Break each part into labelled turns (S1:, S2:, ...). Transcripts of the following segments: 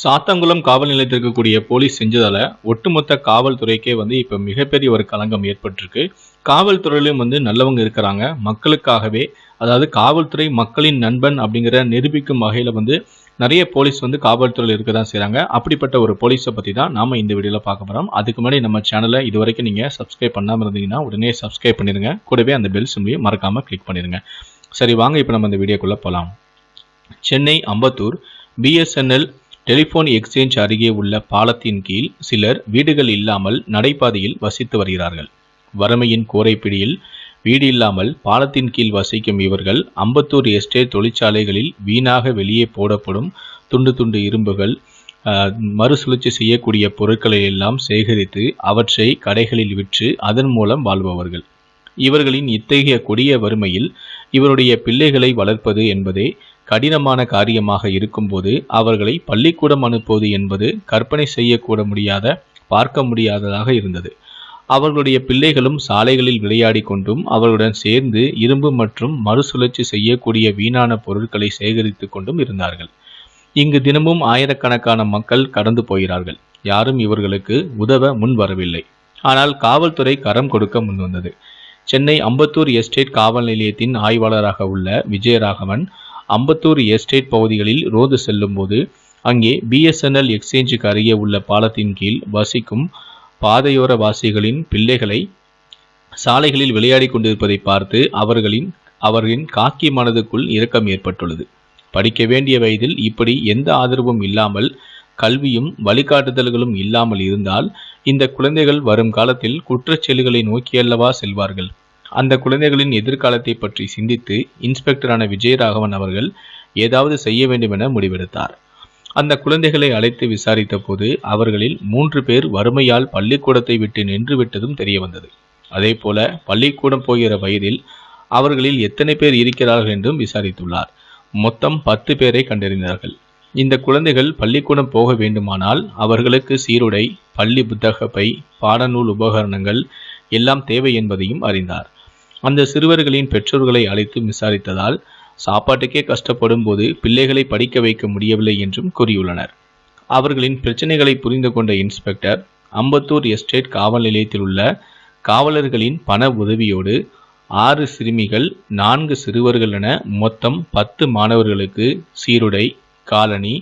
S1: சாத்தங்குளம் காவல் நிலையத்தில் இருக்கக்கூடிய போலீஸ் செஞ்சதால ஒட்டுமொத்த காவல்துறைக்கே வந்து இப்போ மிகப்பெரிய ஒரு களங்கம் ஏற்பட்டிருக்கு. காவல்துறையிலும் வந்து நல்லவங்க இருக்கிறாங்க. மக்களுக்காகவே அதாவது காவல்துறை மக்களின் நண்பன் அப்படிங்கிற நிரூபிக்கும் வகையில் வந்து நிறைய போலீஸ் வந்து காவல்துறையில் இருக்க தான் செய்கிறாங்க அப்படிப்பட்ட ஒரு போலீஸை பற்றி தான் நாம் இந்த வீடியோவில் பார்க்க போகிறோம் அதுக்கு முன்னாடி நம்ம சேனலை இது வரைக்கும் நீங்கள் சப்ஸ்கிரைப் பண்ணாமல் இருந்தீங்கன்னா உடனே சப்ஸ்கிரைப் பண்ணிடுங்க. கூடவே அந்த பெல் சிம்லையும் மறக்காமல் கிளிக் பண்ணிடுங்க. சரி வாங்க இப்போ நம்ம இந்த வீடியோக்குள்ளே போகலாம் Chennai Ambattur BSNL telephone exchange அருகே உள்ள பாலத்தின் கீழ் சிலர் வீடுகள் இல்லாமல் நடைபாதையில் வசித்து வருகிறார்கள். வறுமையின் கோரைப்பிடியில் வீடு இல்லாமல் பாலத்தின் கீழ் வசிக்கும் இவர்கள் அம்பத்தூர் எஸ்டேட் தொழிற்சாலைகளில் வீணாக வெளியே போடப்படும் துண்டு துண்டு இரும்புகள் மறுசுழற்சி செய்யக்கூடிய பொருட்களை எல்லாம் சேகரித்து அவற்றை கடைகளில் விற்று அதன் மூலம் வாழ்பவர்கள். இவர்களின் இத்தகைய கொடிய வறுமையில் இவருடைய பிள்ளைகளை வளர்ப்பது என்பதே கடினமான காரியமாக இருக்கும்போது அவர்களை பள்ளிக்கூடம் அனுப்புவது என்பது கற்பனை செய்யக்கூட முடியாத பார்க்க முடியாததாக இருந்தது. அவர்களுடைய பிள்ளைகளும் சாலைகளில் விளையாடி கொண்டும் அவர்களுடன் சேர்ந்து இரும்பு மற்றும் மறுசுழற்சி செய்யக்கூடிய வீணான பொருட்களை சேகரித்து கொண்டும் இருந்தார்கள். இங்கு தினமும் ஆயிரக்கணக்கான மக்கள் கடந்து போகிறார்கள். யாரும் இவர்களுக்கு உதவ முன் வரவில்லை ஆனால் காவல்துறை கரம் கொடுக்க முன்வந்தது சென்னை அம்பத்தூர் எஸ்டேட் காவல் நிலையத்தின் ஆய்வாளராக உள்ள விஜயராகவன் அம்பத்தூர் எஸ்டேட் பகுதிகளில் ரோந்து செல்லும்போது அங்கே பிஎஸ்என்எல் எக்ஸ்சேஞ்சுக்கு அருகே உள்ள பாலத்தின் கீழ் வசிக்கும் பாதையோர வாசிகளின் பிள்ளைகளை சாலைகளில் விளையாடி கொண்டிருப்பதை பார்த்து அவர்களின் அவர்களின் காக்கி மனதுக்குள் இரக்கம் ஏற்பட்டுள்ளது. படிக்க வேண்டிய வயதில் இப்படி எந்த ஆதரவும் இல்லாமல் கல்வியும் வழிகாட்டுதல்களும் இல்லாமல் இருந்தால் இந்த குழந்தைகள் வரும் காலத்தில் குற்றச் செயல்களை நோக்கியல்லவா செல்வார்கள்? அந்த குழந்தைகளின் எதிர்காலத்தை பற்றி சிந்தித்து இன்ஸ்பெக்டரான விஜயராகவன் அவர்கள் ஏதாவது செய்ய வேண்டும் என முடிவெடுத்தார். அந்த குழந்தைகளை அழைத்து விசாரித்த போது அவர்களில் மூன்று பேர் வறுமையால் பள்ளிக்கூடத்தை விட்டு நின்று விட்டதும் தெரிய வந்தது. அதே போல பள்ளிக்கூடம் போகிற வயதில் அவர்களில் எத்தனை பேர் இருக்கிறார்கள் என்றும் விசாரித்துள்ளார். மொத்தம் பத்து பேரை கண்டறிந்தார்கள். இந்த குழந்தைகள் பள்ளிக்கூடம் போக வேண்டுமானால் அவர்களுக்கு சீருடை பள்ளி புத்தக பை பாடநூல் உபகரணங்கள் எல்லாம் தேவை என்பதையும் அறிந்தார். அந்த சிறுவர்களின் பெற்றோர்களை அழைத்து விசாரித்ததால் சாப்பாட்டுக்கே கஷ்டப்படும் போது பிள்ளைகளை படிக்க வைக்க முடியவில்லை என்றும் கூறியுள்ளனர். அவர்களின் பிரச்சனைகளை புரிந்து கொண்ட இன்ஸ்பெக்டர் அம்பத்தூர் எஸ்டேட் காவல் நிலையத்தில் உள்ள காவலர்களின் பண உதவியோடு ஆறு சிறுமிகள் நான்கு சிறுவர்கள் என மொத்தம் பத்து மாணவர்களுக்கு சீருடை காலணி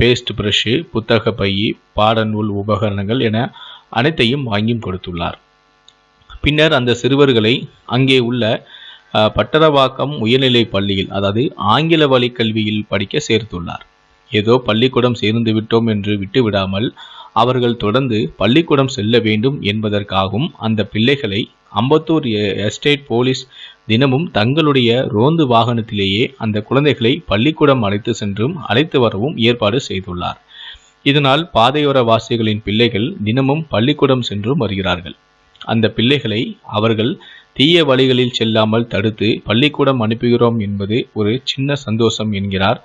S1: பேஸ்ட் பிரஷ்ஷு புத்தக பை பாடநூல் உபகரணங்கள் என அனைத்தையும் வாங்கியும் கொடுத்துள்ளார். பின்னர் அந்த சிறுவர்களை அங்கே உள்ள பட்டரவாக்கம் உயர்நிலை பள்ளியில் அதாவது ஆங்கில வழி கல்வியில் படிக்க சேர்த்துள்ளார். ஏதோ பள்ளிக்கூடம் சேர்ந்து விட்டோம் என்று விட்டுவிடாமல் அவர்கள் தொடர்ந்து பள்ளிக்கூடம் செல்ல வேண்டும் என்பதற்காகவும் அந்த பிள்ளைகளை அம்பத்தூர் எஸ்டேட் போலீஸ் தினமும் தங்களுடைய ரோந்து வாகனத்திலேயே அந்த குழந்தைகளை பள்ளிக்கூடம் அழைத்து சென்றும் அழைத்து வரவும் ஏற்பாடு செய்துள்ளார். இதனால் பாதையோர வாசிகளின் பிள்ளைகள் தினமும் பள்ளிக்கூடம் சென்றும் வருகிறார்கள். அந்த பிள்ளைகளை அவர்கள் தீய வழிகளில் செல்லாமல் தடுத்து பள்ளிக்கூடம் அனுப்புகிறோம் என்பது ஒரு சின்ன சந்தோஷம் என்கிறார்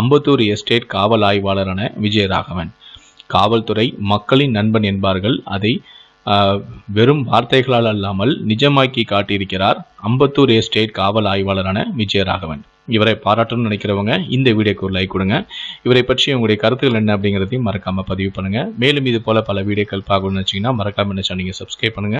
S1: அம்பத்தூர் எஸ்டேட் காவல் ஆய்வாளரான விஜயராகவன். காவல்துறை மக்களின் நண்பன் என்பார்கள். அதை வெறும் வார்த்தைகளால் அல்லாமல் நிஜமாக்கி காட்டியிருக்கிறார் அம்பத்தூர் எஸ்டேட் காவல் ஆய்வாளரான விஜயராகவன் இவரை பாராட்டணும்னு நினைக்கிறவங்க இந்த வீடியோக்கு ஒரு லைக் கொடுங்க. இவரை பற்றி உங்களுடைய கருத்துக்கள் என்ன அப்படிங்கிறதையும் மறக்காமல் பதிவு பண்ணுங்கள் மேலும் இது போல பல வீடியோக்கள் பார்க்கணும்னு வச்சிங்கன்னா மறக்காமல் என்ன சொன்னீங்க சப்ஸ்கிரைப் பண்ணுங்க.